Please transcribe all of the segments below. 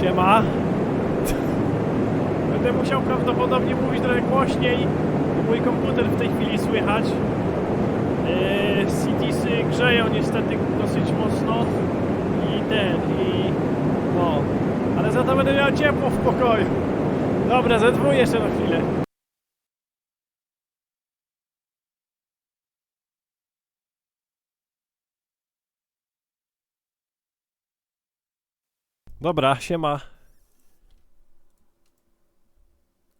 Siema. Będę musiał prawdopodobnie mówić trochę głośniej. Mój komputer w tej chwili słychać. Yy, grzeją niestety dosyć mocno. I ten, i... No. Ale za to będę miał ciepło w pokoju. Dobra, ze dwóch jeszcze na chwilę. Dobra, siema.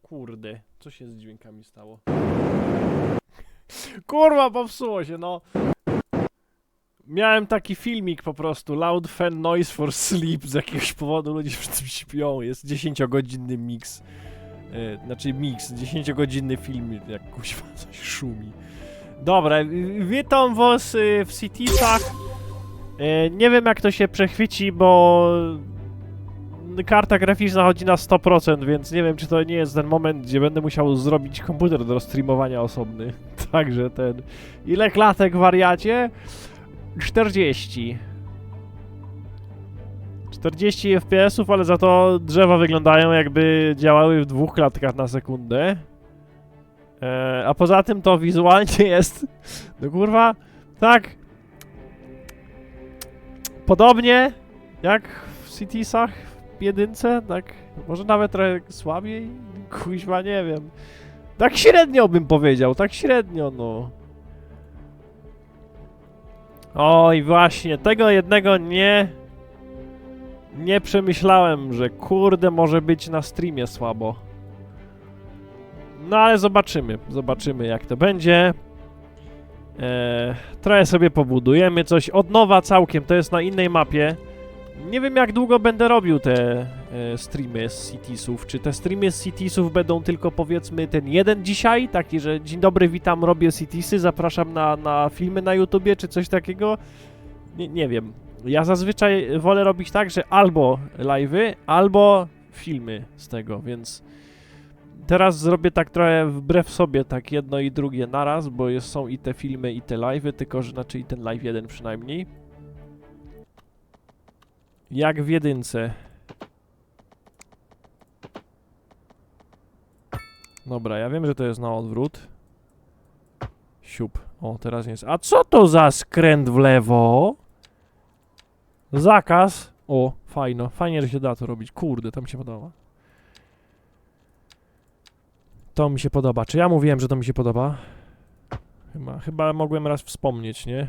Kurde, co się z dźwiękami stało? Kurwa, popsuło się, no. Miałem taki filmik po prostu, Loud Fan Noise for Sleep, z jakiegoś powodu ludzie przy tym śpią, jest 10-godzinny mix. E, znaczy mix, 10-godzinny film, jak kuźwa coś szumi. Dobra, witam was y, w Citisach. E, nie wiem jak to się przechwyci, bo karta graficzna chodzi na 100%, więc nie wiem, czy to nie jest ten moment, gdzie będę musiał zrobić komputer do streamowania osobny. Także ten... Ile klatek, wariacie? 40. 40 FPS-ów, ale za to drzewa wyglądają jakby działały w dwóch klatkach na sekundę. E, a poza tym to wizualnie jest... No kurwa, tak... Podobnie jak w Citiesach jedynce, tak może nawet trochę słabiej, kuźwa nie wiem. Tak średnio bym powiedział, tak średnio no. Oj właśnie, tego jednego nie nie przemyślałem, że kurde może być na streamie słabo. No ale zobaczymy, zobaczymy jak to będzie. Eee, trochę sobie pobudujemy coś od nowa całkiem, to jest na innej mapie. Nie wiem jak długo będę robił te e, streamy z Citiesów. Czy te streamy z Citiesów będą tylko powiedzmy ten jeden dzisiaj? Taki, że dzień dobry, witam, robię Citiesy, zapraszam na, na filmy na YouTubie, czy coś takiego? Nie, nie wiem. Ja zazwyczaj wolę robić tak, że albo live'y, albo filmy z tego, więc teraz zrobię tak trochę wbrew sobie, tak jedno i drugie naraz, bo jest, są i te filmy, i te live'y, tylko że znaczy i ten live jeden przynajmniej. Jak w jedynce. Dobra, ja wiem, że to jest na odwrót. Siup. O, teraz jest. A co to za skręt w lewo? Zakaz. O, fajno. Fajnie, że się da to robić. Kurde, to mi się podoba. To mi się podoba. Czy ja mówiłem, że to mi się podoba? Chyba, chyba mogłem raz wspomnieć, nie?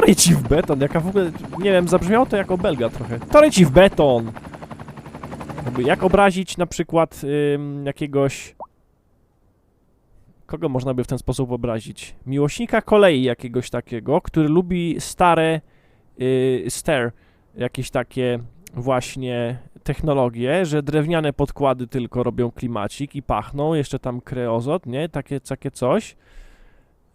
Tory ci w beton, jaka w ogóle, nie wiem, zabrzmiało to jako belga trochę. Tory ci w beton! Jak obrazić na przykład ym, jakiegoś... Kogo można by w ten sposób obrazić? Miłośnika kolei jakiegoś takiego, który lubi stare yy, stair, jakieś takie właśnie technologie, że drewniane podkłady tylko robią klimacik i pachną, jeszcze tam kreozot, nie? Takie, takie coś.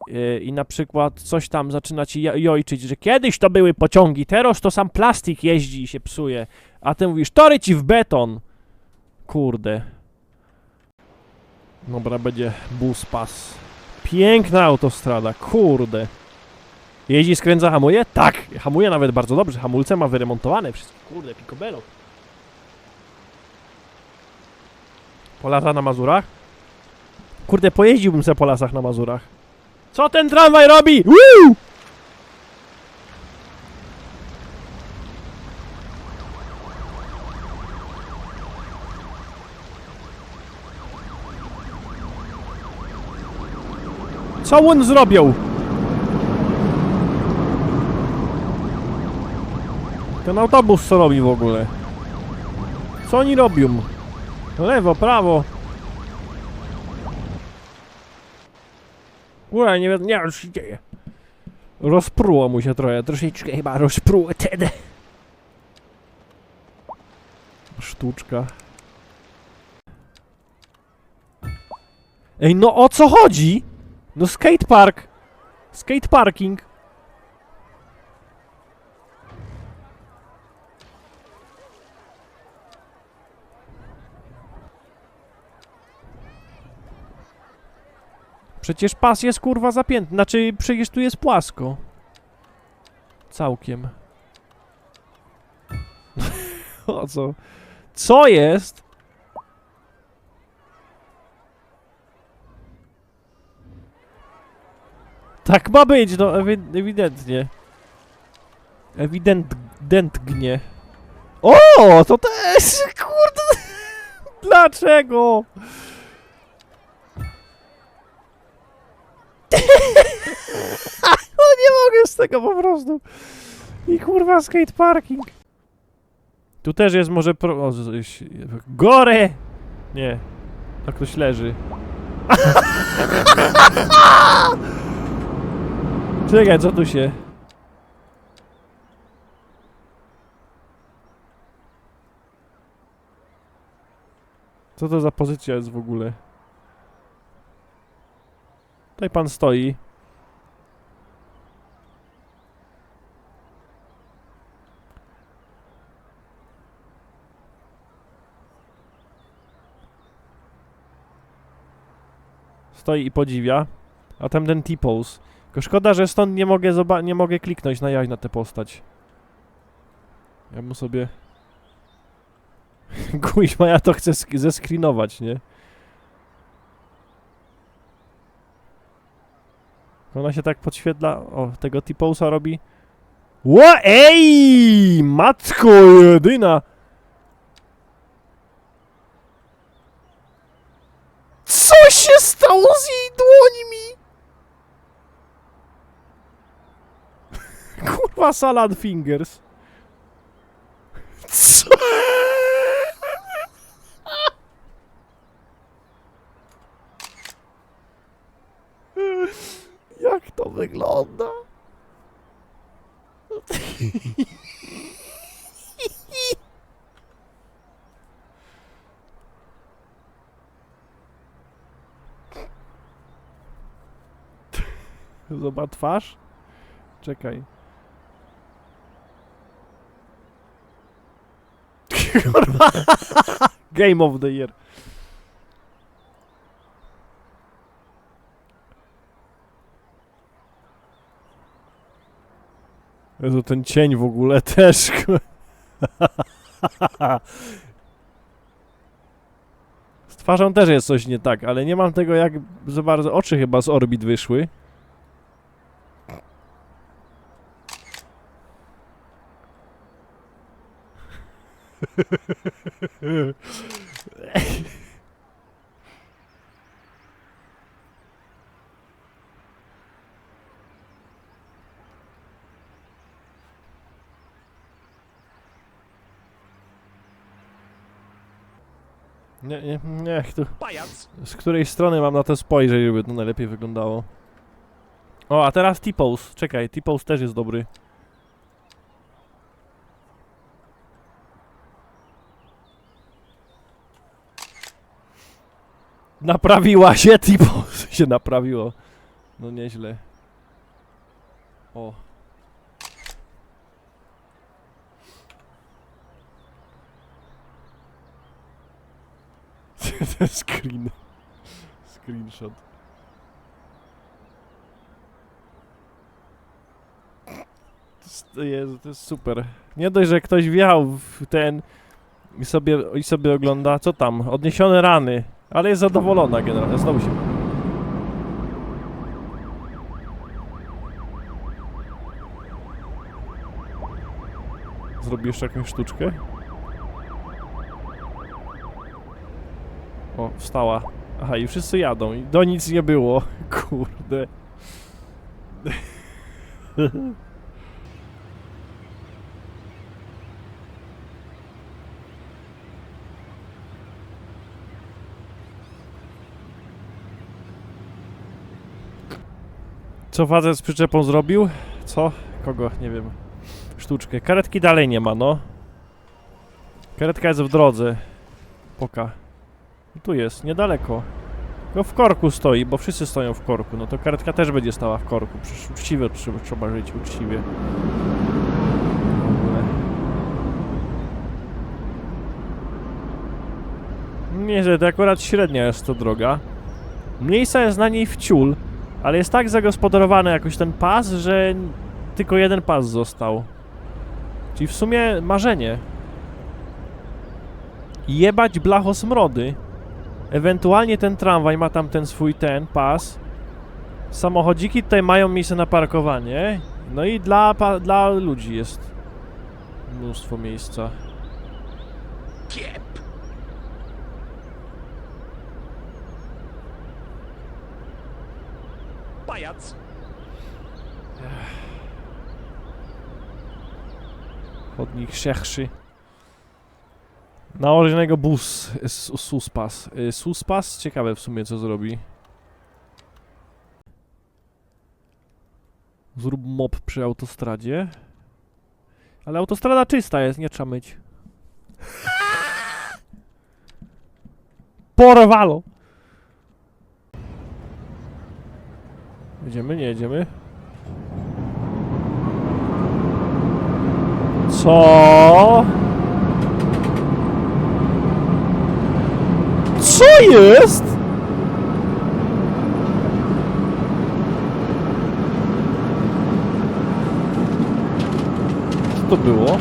Yy, I na przykład coś tam zaczyna ci jo- jojczyć, że kiedyś to były pociągi, teraz to sam plastik jeździ i się psuje. A ty mówisz, tory ci w beton. Kurde. Dobra, będzie bus pas. Piękna autostrada, kurde. Jeździ, skręca, hamuje? Tak! Hamuje nawet bardzo dobrze, hamulce ma wyremontowane wszystko. Kurde, picobello. Po latach na Mazurach? Kurde, pojeździłbym se po lasach na Mazurach. Co ten tramwaj robi? Woo! Co on zrobił? Ten autobus co robi w ogóle? Co oni robią? Lewo, prawo. Ura, nie wiem, nie wiem, co się dzieje. Rozpruło mu się trochę, troszeczkę chyba rozpruło. Sztuczka. Ej, no o co chodzi? No skatepark. Skateparking. Przecież pas jest kurwa zapięty. Znaczy, przecież tu jest płasko. Całkiem. O co? Co jest? Tak ma być, no ewi- ewidentnie. Ewidentnie. O, to też, kurde. Dlaczego? No nie mogę z tego po prostu. I kurwa skate parking. Tu też jest może pro... O, Gore! Nie. A ktoś leży. Czekaj, co tu się... Co to za pozycja jest w ogóle? Tutaj pan stoi. Stoi i podziwia. A tam ten T-pose. Tylko szkoda, że stąd nie mogę nie mogę kliknąć na jaj na tę postać. Ja mu sobie... Kuźma, ja to chcę sk- zescreenować, nie? Ona się tak podświetla... O, tego T-pose'a robi... Ło, ej! Matko jedyna! Co się stało z jej dłońmi? Kurwa, salad fingers. Co? Jak to wygląda? Zobacz twarz. Czekaj. Game of the year. Jezu, ten cień w ogóle też. Z twarzą też jest coś nie tak, ale nie mam tego jak za bardzo. Oczy chyba z orbit wyszły. Nie, nie, nie, tu. Pajac! Z której strony mam na to spojrzeć, żeby to najlepiej wyglądało? O, a teraz T-pose. Czekaj, T-pose też jest dobry. Naprawiła się, T-pose się naprawiło. No nieźle. O. Ten screen. Screenshot. To jest, to jest super. Nie dość, że ktoś wjechał w ten i sobie, i sobie ogląda, co tam, odniesione rany, ale jest zadowolona generalnie, znowu się... Zrobi jeszcze jakąś sztuczkę? O, wstała. Aha, i wszyscy jadą. I do nic nie było. Kurde. Co facet z przyczepą zrobił? Co? Kogo? Nie wiem. Sztuczkę. Karetki dalej nie ma, no. Karetka jest w drodze. Poka. Tu jest, niedaleko. Tylko w korku stoi, bo wszyscy stoją w korku. No to karetka też będzie stała w korku. Przecież uczciwie trzeba, trzeba żyć, uczciwie. Nie, że to akurat średnia jest to droga. Miejsca jest na niej w ciul, ale jest tak zagospodarowany jakoś ten pas, że tylko jeden pas został. Czyli w sumie marzenie. Jebać blachosmrody. Ewentualnie ten tramwaj ma tam ten swój ten pas. Samochodziki tutaj mają miejsce na parkowanie. No i dla, dla ludzi jest mnóstwo miejsca. Kiep! Pajac! Chodnik szerszy. Nałożonego bus. Suspas. Y, Suspas? Ciekawe w sumie co zrobi. Zrób mop przy autostradzie. Ale autostrada czysta jest, nie trzeba myć. Porwalo! Jedziemy, nie jedziemy? Co? Co jest? Co to było?